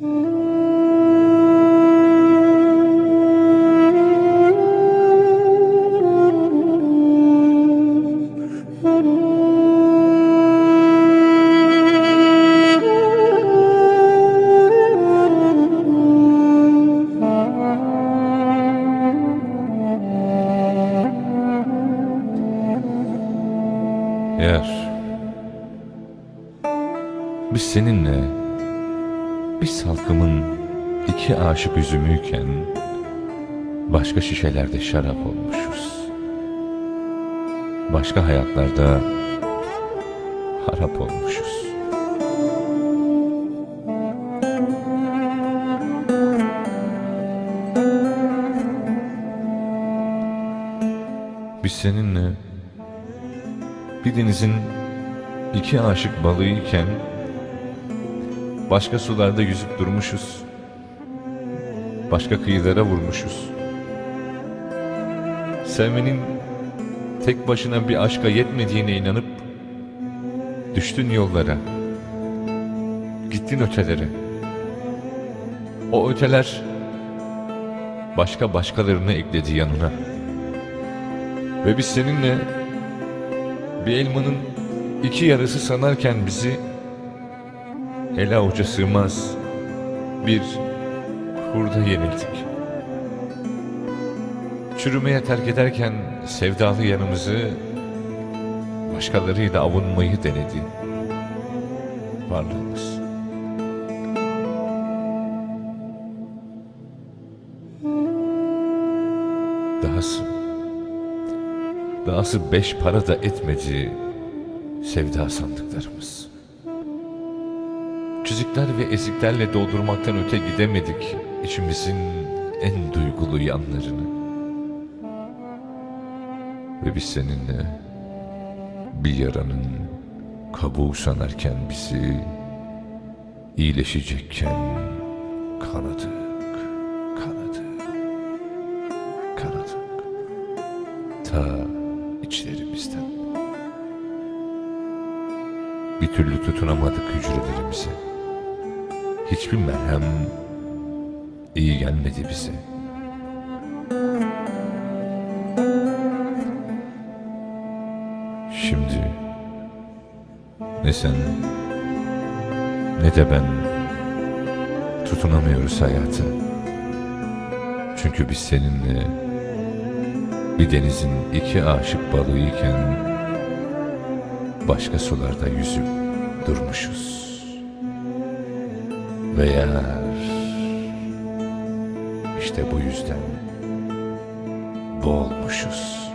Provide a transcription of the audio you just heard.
Eğer biz seninle bir salkımın iki aşık üzümüyken başka şişelerde şarap olmuşuz. Başka hayatlarda harap olmuşuz. Biz seninle bir denizin iki aşık balığıyken başka sularda yüzüp durmuşuz. Başka kıyılara vurmuşuz. Sevmenin tek başına bir aşka yetmediğine inanıp düştün yollara. Gittin ötelere. O öteler başka başkalarını ekledi yanına. Ve biz seninle bir elmanın iki yarısı sanarken bizi ele avuca sığmaz bir hurda yenildik. Çürümeye terk ederken sevdalı yanımızı başkalarıyla avunmayı denedi varlığımız. Dahası Dahası beş para da etmedi sevda sandıklarımız. Çizikler ve eziklerle doldurmaktan öte gidemedik içimizin en duygulu yanlarını. Ve biz seninle bir yaranın kabuğu sanarken bizi iyileşecekken kanadık, kanadık, kanadık. Ta içlerimizden. Bir türlü tutunamadık hücrelerimize. Hiçbir merhem iyi gelmedi bize. Şimdi ne sen ne de ben tutunamıyoruz hayata. Çünkü biz seninle bir denizin iki aşık balığıyken başka sularda yüzüp durmuşuz. Ve eğer işte bu yüzden boğulmuşuz.